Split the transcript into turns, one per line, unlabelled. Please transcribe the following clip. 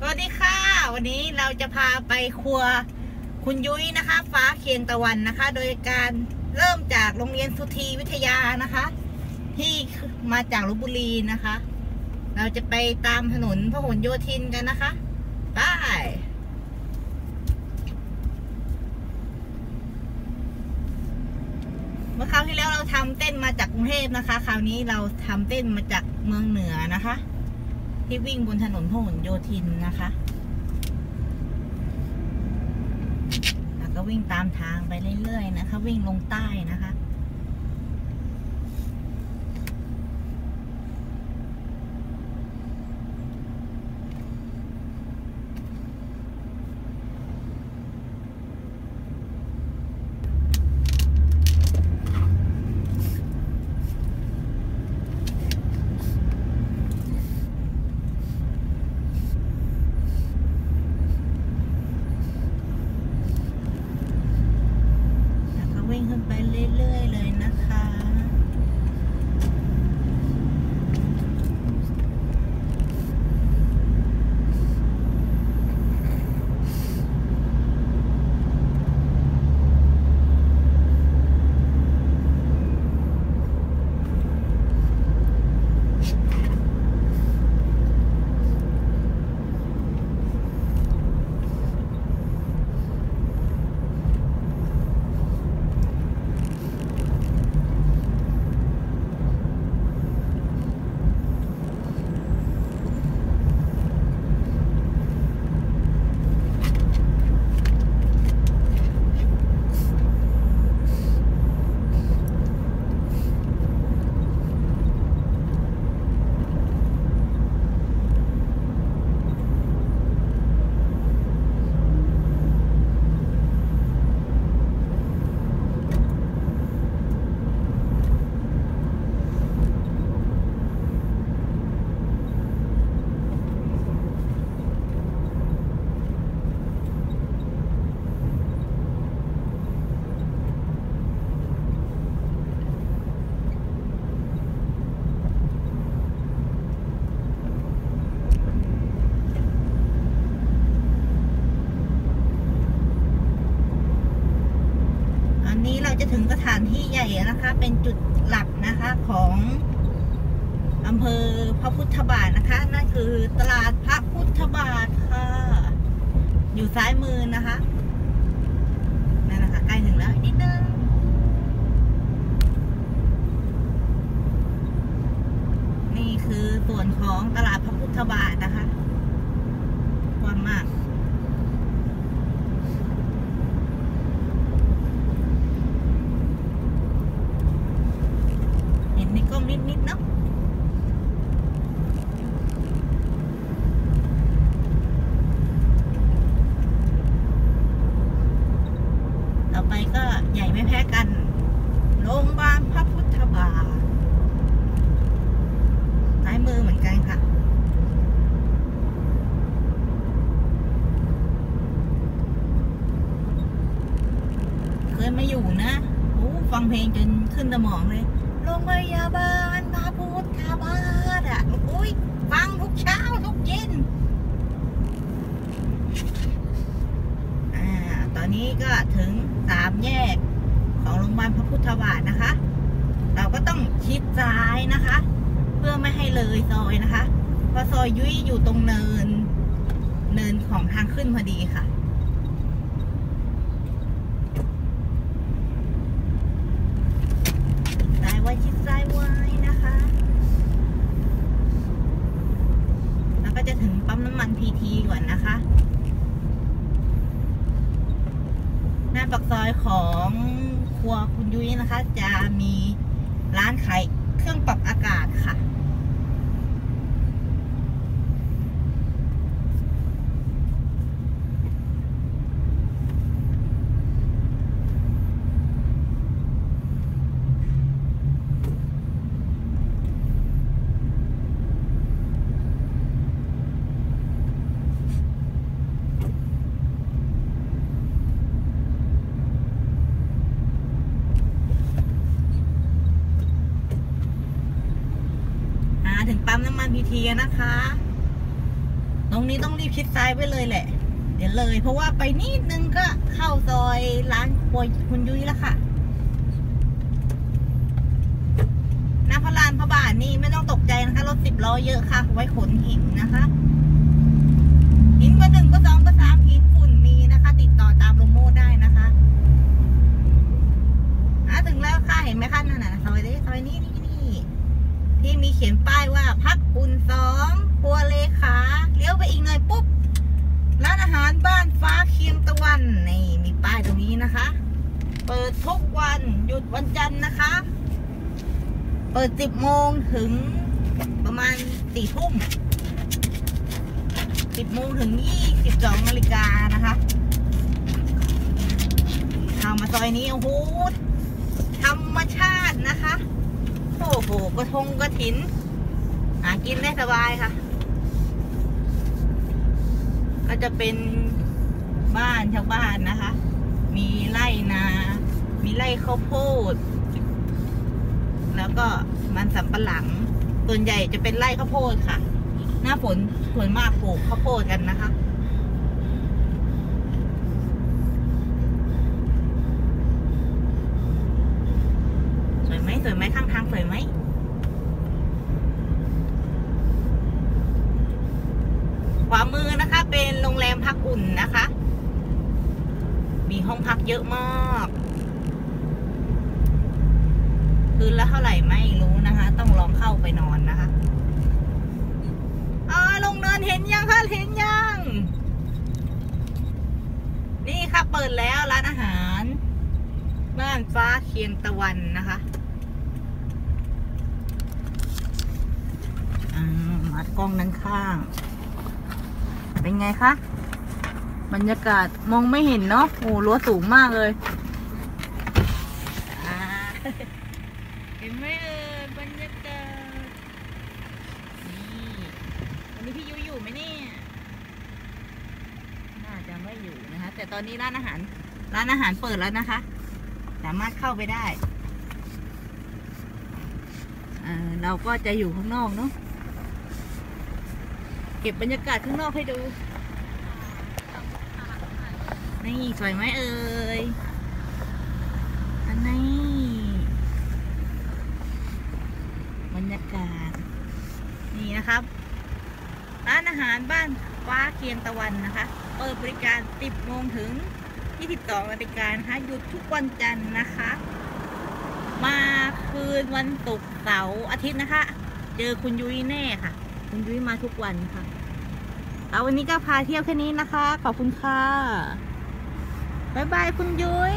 สวัสดีค่ะ วันนี้เราจะพาไปครัวคุณยุ้ยนะคะ ฟ้าเคียงตะวันนะคะ โดยการเริ่มจากโรงเรียนสุธีวิทยานะคะ ที่มาจากลบบุรีนะคะ เราจะไปตามถนนพหลโยธินกันนะคะไปเมื่อคราวที่แล้วเราทำเต้นมาจากกรุงเทพนะคะ คราวนี้เราทำเต้นมาจากเมืองเหนือนะคะ ที่วิ่งบนถนนพหลโยธินนะคะ แล้วก็วิ่งตามทางไปเรื่อยๆนะคะ วิ่งลงใต้นะคะานที่ใหญ่แล้วนะคะเป็นจุดหลักนะคะของอำเภอพระพุทธบาทนะคะ นั่นคือตลาดพระพุทธบาทค่ะ อยู่ซ้ายมือนะคะนั่นนะคะใกล้ถึงแล้วนิดนึงนี่คือส่วนของตลาดพระพุทธบาทนะคะกว้างมาก เห็นในกล้องนิดๆเนาะต่อไปก็ ใหญ่ไม่แพ้กันโรงพยาบาลพระพุทธบาทซ้ายมือเหมือนกันค่ะเคยมาอยู่นะโอ้ฟังเพลงจนขึ้นสมองเลยโรงพยาบาลพระพุทธบาทอะโอ้ยฟังทุกเช้าทุกเย็นอ่าตอนนี้ก็ถึงสามแยก พุทธบาทนะคะ เราก็ต้องชิดซ้ายนะคะ เพื่อไม่ให้เลยซอยนะคะ เพราะซอยยุ้ยอยู่ตรงเนิน เนินของทางขึ้นพอดีค่ะซ้ายไว้ชิดซ้ายไว้นะคะ แล้วก็จะถึงปั๊มน้ำมันพีทีก่อนนะคะ หน้าปากซอยของ ครัวคุณยุ้ยนะคะ จะมีร้านขายเครื่องปรับอากาศค่ะ ถึงปั๊มน้ำมันพีทีนะคะ ตรงนี้ต้องรีบชิดซ้ายไปเลยแหละ เดี๋ยวเลย เพราะว่าไปนิดนึงก็เข้าซอยร้านครัวคุณยุ้ยแล้วค่ะหน้าพระลานพระบาทนี่ไม่ต้องตกใจนะคะรถสิบล้อเยอะค่ะ ไว้ขนหินนะคะหินเบอร์หนึ่งเบอร์สองเบอร์สามหินฝุ่นมีนะคะ ติดต่อตามโลโม่ได้นะคะอะถึงแล้วค่ะเห็นไหมคะนั่นน่ะซอยนี้ซอยนี้นี่นี่ ที่มีเขียนป้ายว่าพักอุ่นสองครัวเลขาเลี้ยวไปอีกหน่อยปุ๊บร้านอาหารบ้านฟ้าเคียงตะวันนี่มีป้ายตรงนี้นะคะ เปิดทุกวันหยุดวันจันทร์นะคะ เปิด10โมงถึงประมาณ4ทุ่ม10โมงถึง22นาฬิกานะคะเข้ามาซอยนี้โอ้โหธรรมชาตินะคะ โอ้โหกระทงกระถิน หากินได้สบายค่ะ ก็จะเป็นบ้านชาวบ้านนะคะ มีไร่นา มีไร่ข้าวโพด แล้วก็มันสำปะหลัง ส่วนใหญ่จะเป็นไร่ข้าวโพดค่ะ หน้าฝนส่วนมากปลูกข้าวโพดกันนะคะ สวยไหมสวยไหมข้างทางสวยไหมขวามือนะคะเป็นโรงแรมพักอุ่นนะคะ มีห้องพักเยอะมากคืนละเท่าไหร่ไม่รู้นะคะ ต้องลองเข้าไปนอนนะคะอ่าลงเนินเห็นยังคะเห็นยัง นี่ค่ะเปิดแล้วร้านอาหาร บ้านฟ้าเคียงตะวันนะคะอ่า มัดกล้องด้านข้าง เป็นไงคะ บรรยากาศมองไม่เห็นเนาะโอ้รั้วสูงมากเลยเห็นไหมเอ่ยบรรยากาศนี่วันนี้พี่ยุอยู่ไหมเนี่ยน่าจะไม่อยู่นะคะ แต่ตอนนี้ร้านอาหาร ร้านอาหารเปิดแล้วนะคะ สามารถเข้าไปได้เราก็จะอยู่ข้างนอกเนาะ ก็บบรรยากาศข้างนอกให้ดู นี่สวยไหมเอ่ย อันนี้ บรรยากาศ นี่นะครับ ร้านอาหารบ้านฟ้าเคียงตะวันนะคะ เปิดบริการ 10 โมงถึง 22นาฬิกานะคะหยุดทุกวันจันทร์นะคะ มาคืนวันศุกร์เสาร์อาทิตย์นะคะ เจอคุณยุ้ยแน่ค่ะ คุณยุ้ยมาทุกวันค่ะ เอาวันนี้ก็พาเที่ยวแค่นี้นะคะ ขอบคุณค่ะ บ๊ายบายคุณยุ้ย